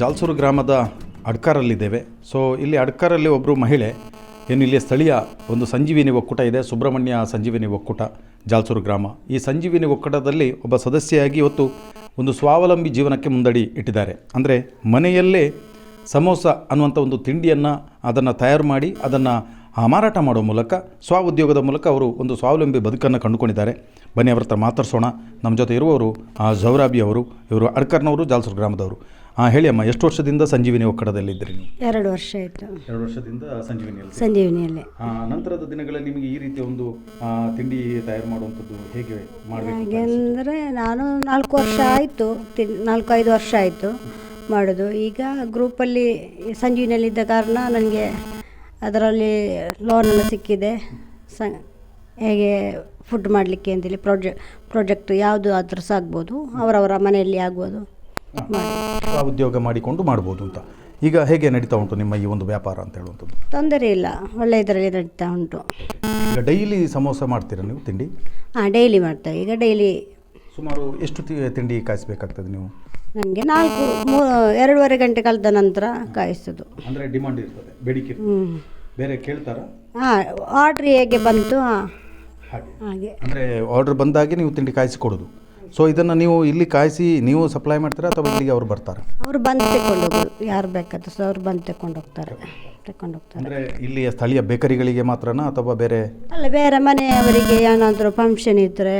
ಜಾಲ್ಸೂರು ಗ್ರಾಮದ ಅಡ್ಕಾರಲ್ಲಿದ್ದೇವೆ. ಸೊ ಇಲ್ಲಿ ಅಡ್ಕಾರಲ್ಲಿ ಒಬ್ಬರು ಮಹಿಳೆ, ಏನು ಇಲ್ಲಿ ಸ್ಥಳೀಯ ಒಂದು ಸಂಜೀವಿನಿ ಒಕ್ಕೂಟ ಇದೆ, ಸುಬ್ರಹ್ಮಣ್ಯ ಸಂಜೀವಿನಿ ಒಕ್ಕೂಟ, ಜಾಲ್ಸೂರು ಗ್ರಾಮ. ಈ ಸಂಜೀವಿನಿ ಒಕ್ಕೂಟದಲ್ಲಿ ಒಬ್ಬ ಸದಸ್ಯೆಯಾಗಿ ಇವತ್ತು ಒಂದು ಸ್ವಾವಲಂಬಿ ಜೀವನಕ್ಕೆ ಮುಂದಡಿ ಇಟ್ಟಿದ್ದಾರೆ. ಅಂದರೆ ಮನೆಯಲ್ಲೇ ಸಮೋಸ ಅನ್ನುವಂಥ ಒಂದು ತಿಂಡಿಯನ್ನು ಅದನ್ನು ತಯಾರು ಮಾಡಿ, ಅದನ್ನು ಮಾರಾಟ ಮಾಡೋ ಮೂಲಕ ಸ್ವ ಉದ್ಯೋಗದ ಮೂಲಕ ಅವರು ಒಂದು ಸ್ವಾವಲಂಬಿ ಬದುಕನ್ನು ಕಂಡುಕೊಂಡಿದ್ದಾರೆ. ಬನ್ನಿ ಅವ್ರ ಹತ್ರ ಮಾತಾಡ್ಸೋಣ. ನಮ್ಮ ಜೊತೆ ಇರುವವರು ಆ ಜೌರಾಬಿ ಅವರು ಇವರು ಅಡ್ಕರ್ನವರು ಜಾಲ್ಸೂರು ಗ್ರಾಮದವರು. ಹಾಂ ಹೇಳಿ ಅಮ್ಮ ಎಷ್ಟು ವರ್ಷದಿಂದ ಸಂಜೀವಿನಿ ಒಕ್ಕಡದಲ್ಲಿದ್ದೀರಿ ನೀವು? ಎರಡು ವರ್ಷ ಆಯಿತು. ಎರಡು ವರ್ಷದಿಂದ ಸಂಜೀವಿನಿಯಲ್ಲಿ? ಸಂಜೀವಿನಿಯಲ್ಲಿ. ಆ, ನಂತರದ ದಿನಗಳಲ್ಲಿ ನಿಮಗೆ ಈ ರೀತಿಯ ಒಂದು ಆ, ತಿಂಡಿ ತಯಾರು ಮಾಡುವಂಥದ್ದು ಹೇಗೆ ಮಾಡಬೇಕು ಹಾಗೆ ಅಂದರೆ ನಾನು ನಾಲ್ಕು ವರ್ಷ ಆಯಿತು ನಾಲ್ಕು ಐದು ವರ್ಷ ಆಯಿತು ಮಾಡೋದು. ಈಗ ಗ್ರೂಪಲ್ಲಿ ಸಂಜೀವಿನಿಯಲ್ಲಿದ್ದ ಕಾರಣ ನನಗೆ ಅದರಲ್ಲಿ ಲೋನೆಲ್ಲ ಸಿಕ್ಕಿದೆ. ಸ ಹೇಗೆ ಫುಡ್ ಮಾಡಲಿಕ್ಕೆ ಅಂತೇಳಿ ಪ್ರೊಜೆ ಪ್ರಾಜೆಕ್ಟ್ ಯಾವುದು ಆದರೂ ಸಹ ಆಗ್ಬೋದು ಅವರವರ ಮನೆಯಲ್ಲಿ ಆಗ್ಬೋದು. ಉದ್ಯೋಗ ಮಾಡಿಕೊಂಡು ಮಾಡ್ಬೋದು ಅಂತ. ಈಗ ಹೇಗೆ ನಡೀತಾ ಉಂಟು ನಿಮ್ಮ ಈ ಒಂದು ವ್ಯಾಪಾರ ಅಂತ ಹೇಳುವಂಥದ್ದು? ತೊಂದರೆ ಇಲ್ಲ. ಒಳ್ಳೆ ಇದರಲ್ಲಿ ನಡೀತಾ ಉಂಟು. ಈಗ ಡೈಲಿ ಸಮೋಸ ಮಾಡ್ತೀರಾ ನೀವು ತಿಂಡಿ? ಹಾಂ ಡೈಲಿ ಮಾಡ್ತೇವೆ ಈಗ ಡೈಲಿ ಸುಮಾರು ಎಷ್ಟು ತಿ- ತಿಂಡಿ ಕಾಯಿಸಬೇಕಾಗ್ತದೆ ನೀವು? ನನಗೆ ನಾಲ್ಕು ಮೂ ಎರಡೂವರೆ ಗಂಟೆ ಕಳೆದ ನಂತರ ಕಾಯಿಸೋದು. ಅಂದರೆ ಡಿಮಾಂಡ್ ಇರ್ತದೆ ಬೇಡಿಕೆ ಹ್ಞೂ ಬೇರೆ ಕೇಳ್ತಾರಾ? ಹಾಂ ಆರ್ಡ್ರ್ ಹೇಗೆ ಬಂತು? ಹಾಂ. ಹಾಗೆ. ಹಾಗೆ. ಅಂದರೆ ಆರ್ಡ್ರ್ ಬಂದಾಗೆ ನೀವು ತಿಂಡಿ ಕಾಯಿಸಿ ಕೊಡೋದು. ಸೊ ಇದನ್ನು ನೀವು ಇಲ್ಲಿ ಕಾಯಿಸಿ ನೀವು ಸಪ್ಲೈ ಮಾಡ್ತೀರಾ ಅಥವಾ ಇಲ್ಲಿಗೆ ಅವ್ರು ಬರ್ತಾರೆ? ಅವ್ರು ಬಂದು ತಗೊಂಡು ಹೋಗೋದು. ಯಾರು ಬೇಕಾದ್ರು ಸೊ ಅವ್ರು ಬಂದು ತಗೊಂಡು ಹೋಗ್ತಾರೆ. ತಗೊಂಡು ಹೋಗ್ತಾರೆ. ಅಂದರೆ ಇಲ್ಲಿಯ ಸ್ಥಳೀಯ ಬೇಕರಿಗಳಿಗೆ ಮಾತ್ರನಾ ಅಥವಾ ಬೇರೆ? ಅಲ್ಲ ಬೇರೆ ಮನೆಯವರಿಗೆ ಏನಾದರೂ ಫಂಕ್ಷನ್ ಇದ್ದರೆ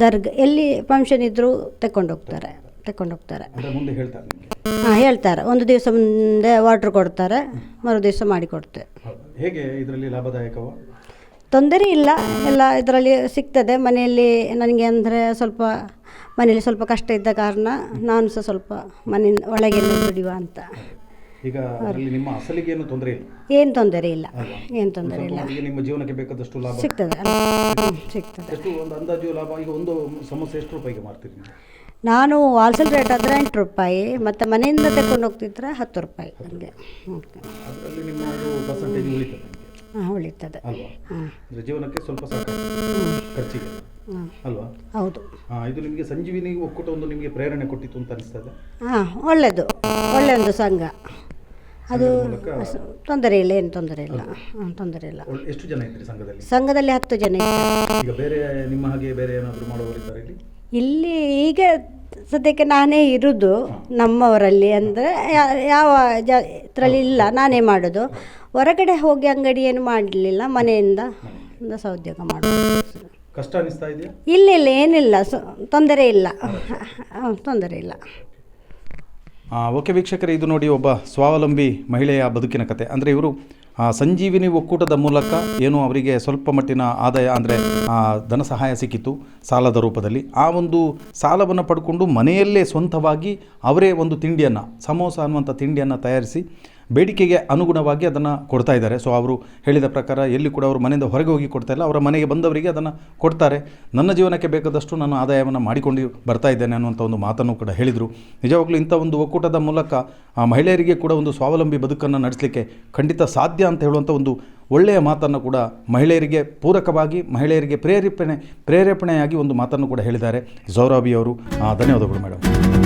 ದರ್ಗ ಎಲ್ಲಿ ಫಂಕ್ಷನ್ ಇದ್ದರೂ ತಗೊಂಡು ಹೋಗ್ತಾರೆ. ತಗೊಂಡು ಹೋಗ್ತಾರೆ. ಅಂದರೆ ಮುಂದೆ ಹೇಳ್ತಾರೆ ನಿಮಗೆ. ಹಾಂ ಹೇಳ್ತಾರೆ. ಒಂದು ದಿವಸ ಮುಂದೆ ವಾಟ್ರ್ ಕೊಡ್ತಾರೆ ಮರು ದಿವಸ ಮಾಡಿ ಕೊಡ್ತೇವೆ ಹೇಗೆ ಇದರಲ್ಲಿ ಲಾಭದಾಯಕವ? ತೊಂದರೆ ಇಲ್ಲ. ಎಲ್ಲ ಇದರಲ್ಲಿ ಸಿಗ್ತದೆ. ಮನೆಯಲ್ಲಿ ನನಗೆ ಅಂದರೆ ಸ್ವಲ್ಪ ಮನೆಯಲ್ಲಿ ಸ್ವಲ್ಪ ಕಷ್ಟ ಇದ್ದ ಕಾರಣ ನಾನು ಸಹ ಸ್ವಲ್ಪ ಮನೆ ಒಳಗೆ ದುಡಿಯುವ ಅಂತ. ಈಗ ನಿಮ್ಮ ಅಸಲಿಗೆ ಏನು ತೊಂದರೆ ಇಲ್ಲ? ಏನು ತೊಂದರೆ ಇಲ್ಲ. ಏನು ತೊಂದರೆ ಇಲ್ಲ. ನಿಮ್ಮ ಜೀವನಕ್ಕೆ ಬೇಕಾದಷ್ಟು ಲಾಭ. ಸಿಗ್ತದೆ ಸಿಗ್ತದೆ. ಒಂದು ಅಂದಾಜು ಲಾಭ? ಈಗ ಒಂದು ಸಮಸ್ಯೆ ಎಷ್ಟು ರೂಪಾಯಿಗೆ ಮಾರ್ತೀರಿ ನಾನು ವಾಲ್ಸಲ್ ರೇಟ್ ಆದರೆ ಎಂಟು ರೂಪಾಯಿ ಮತ್ತು ಮನೆಯಿಂದ ತಗೊಂಡು ಹೋಗ್ತಿದ್ರೆ ಹತ್ತು ರೂಪಾಯಿ ಉಳಿತದೆ ನಿಮಗೆ. ಹಾಂ ಉಳಿತದೆ. ಹಾಂ. ಜೀವನಕ್ಕೆ ಸ್ವಲ್ಪ ಖರ್ಚಿಗೆ. ಅಲ್ವಾ? ಹೌದು. ಇದು ನಿಮಗೆ ಸಂಜೀವಿನಿ ಒಕ್ಕೂಟ ಒಂದು ನಿಮಗೆ ಪ್ರೇರಣೆ ಕೊಟ್ಟಿತ್ತು ಅಂತ ಅನಿಸ್ತದೆ ಹಾಂ ಒಳ್ಳೆಯದು ಒಳ್ಳೆಯ ಒಂದು ಸಂಘ. ಅದು ತೊಂದರೆ ಇಲ್ಲ ಏನು ತೊಂದರೆ ಇಲ್ಲ. ತೊಂದರೆ ಇಲ್ಲ. ಎಷ್ಟು ಜನ ಇದ್ದೀರಿ ಸಂಘದಲ್ಲಿ? ಸಂಘದಲ್ಲಿ ಹತ್ತು ಜನ ಈಗ ಬೇರೆ ನಿಮ್ಮ ಹಾಗೆ ಬೇರೆ ಏನಾದರೂ ಮಾಡುವವರಿದ್ದಾರೆ ಇಲ್ಲಿ? ಇಲ್ಲಿ ಈಗ ಸದ್ಯಕ್ಕೆ ನಾನೇ ಇರುವುದು ನಮ್ಮವರಲ್ಲಿ ಅಂದರೆ ಯಾವ ಜ ಇದರಲ್ಲಿ ಇಲ್ಲ ನಾನೇ ಮಾಡೋದು. ಹೊರಗಡೆ ಹೋಗಿ ಅಂಗಡಿ ಏನು ಮಾಡಲಿಲ್ಲ ಮನೆಯಿಂದ ಒಂದು ಸಹೋದ್ಯೋಗ ಮಾಡೋದು. ಕಷ್ಟ ಅನಿಸ್ತಾ ಇದೆಯಾ? ಇಲ್ಲ ಇಲ್ಲ ಏನಿಲ್ಲ ಸ ತೊಂದರೆ ಇಲ್ಲ. ತೊಂದರೆ ಇಲ್ಲ. ಓಕೆ ವೀಕ್ಷಕರೇ ಇದು ನೋಡಿ ಒಬ್ಬ ಸ್ವಾವಲಂಬಿ ಮಹಿಳೆಯ ಬದುಕಿನ ಕತೆ. ಅಂದರೆ ಇವರು ಸಂಜೀವಿನಿ ಒಕ್ಕೂಟದ ಮೂಲಕ ಏನು ಅವರಿಗೆ ಸ್ವಲ್ಪ ಮಟ್ಟಿನ ಆದಾಯ ಅಂದರೆ ಧನ ಸಹಾಯ ಸಿಕ್ಕಿತ್ತು ಸಾಲದ ರೂಪದಲ್ಲಿ. ಆ ಒಂದು ಸಾಲವನ್ನು ಪಡ್ಕೊಂಡು ಮನೆಯಲ್ಲೇ ಸ್ವಂತವಾಗಿ ಅವರೇ ಒಂದು ತಿಂಡಿಯನ್ನು, ಸಮೋಸ ಅನ್ನುವಂಥ ತಿಂಡಿಯನ್ನು ತಯಾರಿಸಿ ಬೇಡಿಕೆಗೆ ಅನುಗುಣವಾಗಿ ಅದನ್ನು ಕೊಡ್ತಾ ಇದ್ದಾರೆ. ಸೊ ಅವರು ಹೇಳಿದ ಪ್ರಕಾರ ಎಲ್ಲಿ ಕೂಡ ಅವರು ಮನೆಯಿಂದ ಹೊರಗೆ ಹೋಗಿ ಕೊಡ್ತಾ ಇಲ್ಲ. ಅವರ ಮನೆಗೆ ಬಂದವರಿಗೆ ಅದನ್ನು ಕೊಡ್ತಾರೆ. ನನ್ನ ಜೀವನಕ್ಕೆ ಬೇಕಾದಷ್ಟು ನಾನು ಆದಾಯವನ್ನು ಮಾಡಿಕೊಂಡು ಬರ್ತಾ ಇದ್ದೇನೆ ಅನ್ನುವಂಥ ಒಂದು ಮಾತನ್ನು ಕೂಡ ಹೇಳಿದರು. ನಿಜವಾಗ್ಲೂ ಇಂಥ ಒಂದು ಒಕ್ಕೂಟದ ಮೂಲಕ ಆ ಮಹಿಳೆಯರಿಗೆ ಕೂಡ ಒಂದು ಸ್ವಾವಲಂಬಿ ಬದುಕನ್ನು ನಡೆಸಲಿಕ್ಕೆ ಖಂಡಿತ ಸಾಧ್ಯ ಅಂತ ಹೇಳುವಂಥ ಒಂದು ಒಳ್ಳೆಯ ಮಾತನ್ನು ಕೂಡ ಮಹಿಳೆಯರಿಗೆ ಪೂರಕವಾಗಿ, ಮಹಿಳೆಯರಿಗೆ ಪ್ರೇರೇಪಣೆ ಪ್ರೇರೇಪಣೆಯಾಗಿ ಒಂದು ಮಾತನ್ನು ಕೂಡ ಹೇಳಿದ್ದಾರೆ. ಜೌರಾಬಿ ಅವರು ಧನ್ಯವಾದಗಳು ಮೇಡಮ್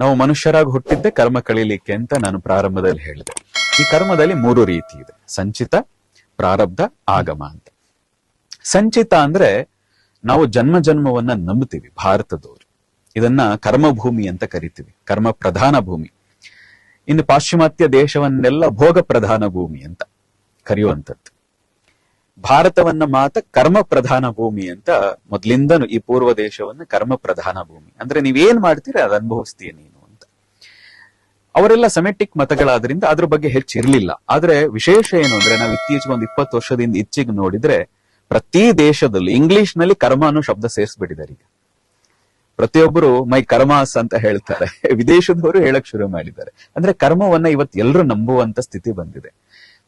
ನಾವು ಮನುಷ್ಯರಾಗಿ ಹುಟ್ಟಿದ್ದೆ ಕರ್ಮ ಕಳೀಲಿಕ್ಕೆ ಅಂತ ನಾನು ಪ್ರಾರಂಭದಲ್ಲಿ ಹೇಳಿದೆ. ಈ ಕರ್ಮದಲ್ಲಿ ಮೂರು ರೀತಿ ಇದೆ. ಸಂಚಿತ, ಪ್ರಾರಬ್ಧ, ಆಗಮ ಅಂತ. ಸಂಚಿತ ಅಂದ್ರೆ ನಾವು ಜನ್ಮ ಜನ್ಮವನ್ನ ನಂಬುತ್ತೀವಿ ಭಾರತದವರು. ಇದನ್ನ ಕರ್ಮಭೂಮಿ ಅಂತ ಕರಿತೀವಿ. ಕರ್ಮ ಪ್ರಧಾನ ಭೂಮಿ. ಇನ್ನು ಪಾಶ್ಚಿಮಾತ್ಯ ದೇಶವನ್ನೆಲ್ಲ ಭೋಗ ಪ್ರಧಾನ ಭೂಮಿ ಅಂತ ಕರೆಯುವಂಥದ್ದು. ಭಾರತವನ್ನ ಮಾತ್ರ ಕರ್ಮ ಪ್ರಧಾನ ಭೂಮಿ ಅಂತ ಮೊದ್ಲಿಂದನು ಈ ಪೂರ್ವ ದೇಶವನ್ನ ಕರ್ಮ ಪ್ರಧಾನ ಭೂಮಿ. ಅಂದ್ರೆ ನೀವೇನ್ ಮಾಡ್ತೀರಿ ಅದ್ ಅನುಭವಿಸ್ತೀಯ ನೀನು ಅಂತ. ಅವರೆಲ್ಲ ಸೆಮೆಟಿಕ್ ಮತಗಳಾದ್ರಿಂದ ಅದ್ರ ಬಗ್ಗೆ ಹೆಚ್ಚಿರ್ಲಿಲ್ಲ. ಆದ್ರೆ ವಿಶೇಷ ಏನು ಅಂದ್ರೆ ನಾವು ಇತ್ತೀಚೆಗೆ ಒಂದು ಇಪ್ಪತ್ತು ವರ್ಷದಿಂದ ಇಚ್ಚಿಗೆ ನೋಡಿದ್ರೆ ಪ್ರತಿ ದೇಶದಲ್ಲೂ ಇಂಗ್ಲಿಷ್ನಲ್ಲಿ ಕರ್ಮ ಅನ್ನೋ ಶಬ್ದ ಸೇರಿಸ್ಬಿಟ್ಟಿದ್ದಾರೆ ಈಗ. ಪ್ರತಿಯೊಬ್ಬರು ಮೈ ಕರ್ಮಾಸ್ ಅಂತ ಹೇಳ್ತಾರೆ. ವಿದೇಶದವರು ಹೇಳಕ್ ಶುರು ಮಾಡಿದ್ದಾರೆ. ಅಂದ್ರೆ ಕರ್ಮವನ್ನ ಇವತ್ತು ಎಲ್ಲರೂ ನಂಬುವಂತ ಸ್ಥಿತಿ ಬಂದಿದೆ.